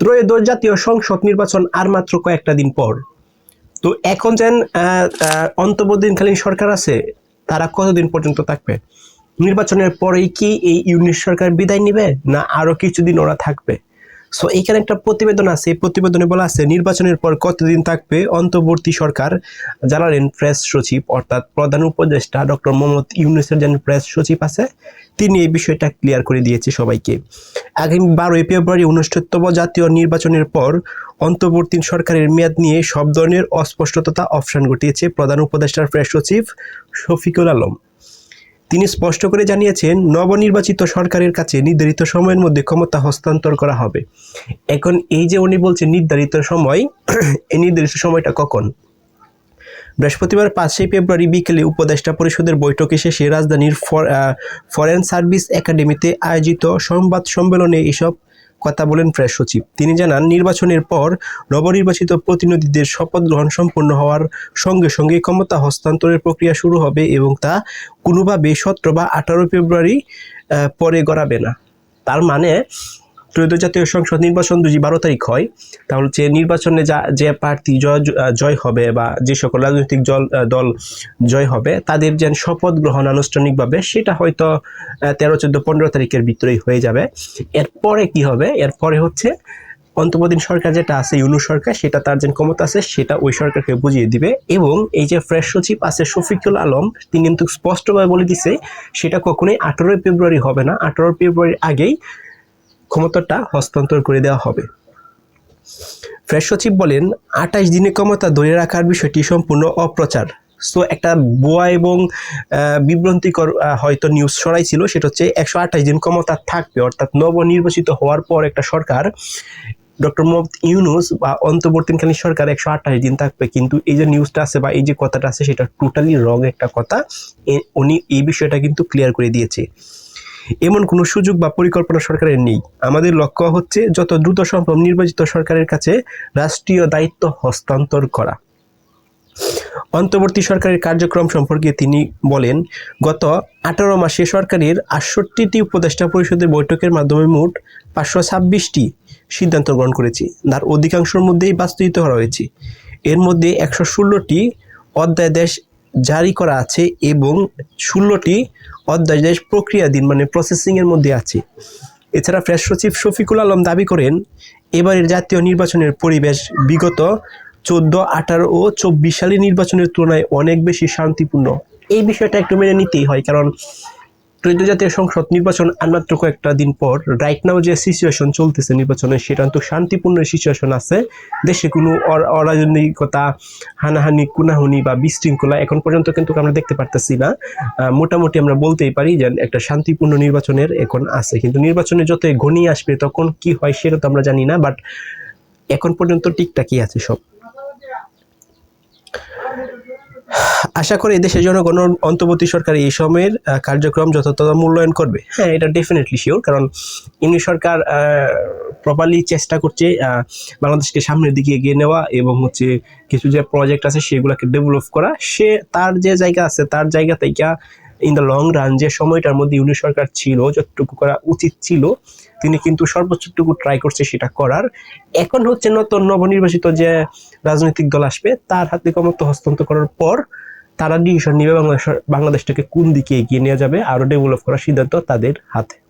ত্রয়োদশ জাতীয় সংসদ নির্বাচন আর মাত্র কয়েকটা দিন পর। তো এখন যেন অন্তর্বর্তীকালীন সরকার আছে, তারা কতদিন পর্যন্ত থাকবে? নির্বাচনের পরেই কি এই ইউনিট সরকার বিদায় নিবে, না আরও কিছুদিন ওরা থাকবে? সো এখানে একটা প্রতিবেদন আছে। প্রতিবেদনে বলা আছে, নির্বাচনের পর কতদিন থাকবে অন্তর্বর্তী সরকার? জানালেন প্রেস সচিব, অর্থাৎ প্রধান উপদেষ্টা ডক্টর মোহাম্মদ ইউনুসের যেন প্রেস সচিব আছে, তিনি এই বিষয়টা ক্লিয়ার করে দিয়েছে সবাইকে। আগামী বারোই ফেব্রুয়ারি অনুষ্ঠিতব্য জাতীয় নির্বাচনের পর অন্তর্বর্তী সরকারের মেয়াদ নিয়ে সব ধরনের অস্পষ্টতা অপসান ঘটিয়েছে প্রধান উপদেষ্টার প্রেস সচিব শফিকুল আলম। তিনি স্পষ্ট করে জানিয়েছেন, নবনির্বাচিত সরকারের কাছে নির্ধারিত সময়ের মধ্যে ক্ষমতা হস্তান্তর করা হবে। এখন এই যে উনি বলছেন নির্ধারিত সময়, এই নির্ধারিত সময়টা কখন? বৃহস্পতিবার পাঁচই ফেব্রুয়ারি বিকেলে উপদেষ্টা পরিষদের বৈঠকে শেষে রাজধানীর ফরেন সার্ভিস একাডেমিতে আয়োজিত সংবাদ সম্মেলনে এসব কথা বলেন প্রেস সচিব। তিনি জানান, নির্বাচনের পর নবনির্বাচিত প্রতিনিধিদের শপথ গ্রহণ সম্পন্ন হওয়ার সঙ্গে সঙ্গে ক্ষমতা হস্তান্তরের প্রক্রিয়া শুরু হবে এবং তা কোনোভাবে সতেরো বা আঠারো ফেব্রুয়ারি পরে গড়াবে না। তার মানে ত্রয়োদশ জাতীয় সংসদ নির্বাচন যদি বারো তারিখ হয়, তাহলে যে নির্বাচনে যা, যে প্রার্থী জয় জয় হবে বা যে সকল রাজনৈতিক দল দল জয় হবে, তাদের যেন শপথ গ্রহণ আনুষ্ঠানিকভাবে, সেটা হয়তো তেরো, চোদ্দ, পনেরো তারিখের ভিতরেই হয়ে যাবে। এরপরে কি হবে? এরপরে হচ্ছে, অন্তর্বর্তী সরকার যেটা আছে ইউনু সরকার, সেটা তার যে ক্ষমতা আছে, সেটা ওই সরকারকে বুঝিয়ে দিবে। এবং এই যে ফ্রেশ সচিব আছে, শফিকুল আলম, তিনি কিন্তু স্পষ্টভাবে বলে দিছে, সেটা কখনোই আঠেরোই ফেব্রুয়ারি হবে না। আঠারোই ফেব্রুয়ারির আগেই ক্ষমতাটা হস্তান্তর করে দেওয়া হবে। ফ্রেশ সচিব বলেন, আঠাশ দিনে ক্ষমতা ধরে রাখার বিষয়টি সম্পূর্ণ অপ্রচার। সো, একটা বোয়া এবং বিভ্রান্তিকর হয়তো নিউজ ছড়াইছিল সেটা হচ্ছে একশো আঠাশ দিন ক্ষমতা থাকবে, অর্থাৎ নবনির্বাচিত হওয়ার পর একটা সরকার, ডক্টর মোহাম্মদ ইউনুস বা অন্তর্বর্তীকালীন সরকার একশো আঠাশ দিন থাকবে, কিন্তু এই যে নিউজটা আছে বা এই যে কথাটা আছে, সেটা টোটালি রং একটা কথা। উনি এই বিষয়টা কিন্তু ক্লিয়ার করে দিয়েছে। এমন কোনো সুযোগ বা পরিকল্পনা সরকারের নেই। আমাদের লক্ষ্য হচ্ছে যত দ্রুত সম্ভব নির্বাচিত সরকারের কাছে রাষ্ট্রীয় দায়িত্ব হস্তান্তর করা। অন্তর্বর্তী সরকারের কার্যক্রম সম্পর্কে তিনি বলেন, গত আঠারো মাসে সরকারের আটষট্টিটি উপদেষ্টা পরিষদের বৈঠকের মাধ্যমে মোট পাঁচশো ছাব্বিশটি সিদ্ধান্ত গ্রহণ করেছি। তার অধিকাংশের মধ্যেই বাস্তবিত করা হয়েছে। এর মধ্যে একশো ষোলোটি অধ্যাদেশ জারি করা আছে এবং ষোলোটি অধ্যাদেশ প্রক্রিয়াধীন মানে প্রসেসিংয়ের মধ্যে আছে। এছাড়া প্রেস সচিব শফিকুল আলম দাবি করেন, এবারের জাতীয় নির্বাচনের পরিবেশ বিগত চোদ্দ, আঠারো ও চব্বিশ সালের নির্বাচনের তুলনায় অনেক বেশি শান্তিপূর্ণ। এই বিষয়টা একটু মেনে নিতেই হয়, কারণ জাতীয় সংসদ নির্বাচন আর মাত্র কয়েকটা দিন পর রাইট নাও যে সিচুয়েশন চলতেছে নির্বাচনে, সেটা তো শান্তিপূর্ণ সিচুয়েশন আছে। দেশে কোনো অর- অরাজনৈতিকতা, হানাহানি কুনাহুনি বা বিশৃঙ্খলা এখন পর্যন্ত কিন্তু আমরা দেখতে পারতেছি না। মোটামুটি আমরা বলতেই পারি যে একটা শান্তিপূর্ণ নির্বাচনের এখন আছে। কিন্তু নির্বাচনে যত ঘনিয়ে আসবে তখন কি হয় সেটা তো আমরা জানি না বাট এখন পর্যন্ত ঠিকঠাকই আছে সব। আশা করি দেশের জনগণ অন্তর্বর্তী সরকার এই সময়ের কার্যক্রম যথাযথ মূল্যায়ন করবে। হ্যাঁ এটা ডেফিনেটলি শিওর কারণ ইংলিশ সরকার প্রপারলি চেষ্টা করছে বাংলাদেশকে সামনের দিকে এগিয়ে নেওয়া এবং হচ্ছে কিছু যে প্রজেক্ট আছে সেগুলোকে ডেভেলপ করা। সে তার যে জায়গা আছে, তার জায়গা থেকে ইন দ্য লং রান যে সময়টার মধ্যে ইউনিয়ন সরকার ছিল, যতটুকু করা উচিত ছিল, তিনি কিন্তু সর্বোচ্চটুকু ট্রাই করছে সেটা করার। এখন হচ্ছে নতুন নবনির্বাচিত যে রাজনৈতিক দল আসবে, তার হাতে ক্ষমতা হস্তান্তর করার পর তারা ডিসিশন নিবে বাংলাদেশ বাংলাদেশটাকে কোন দিকে এগিয়ে নিয়ে যাবে, আরও ডেভেলপ করার সিদ্ধান্ত তাদের হাতে।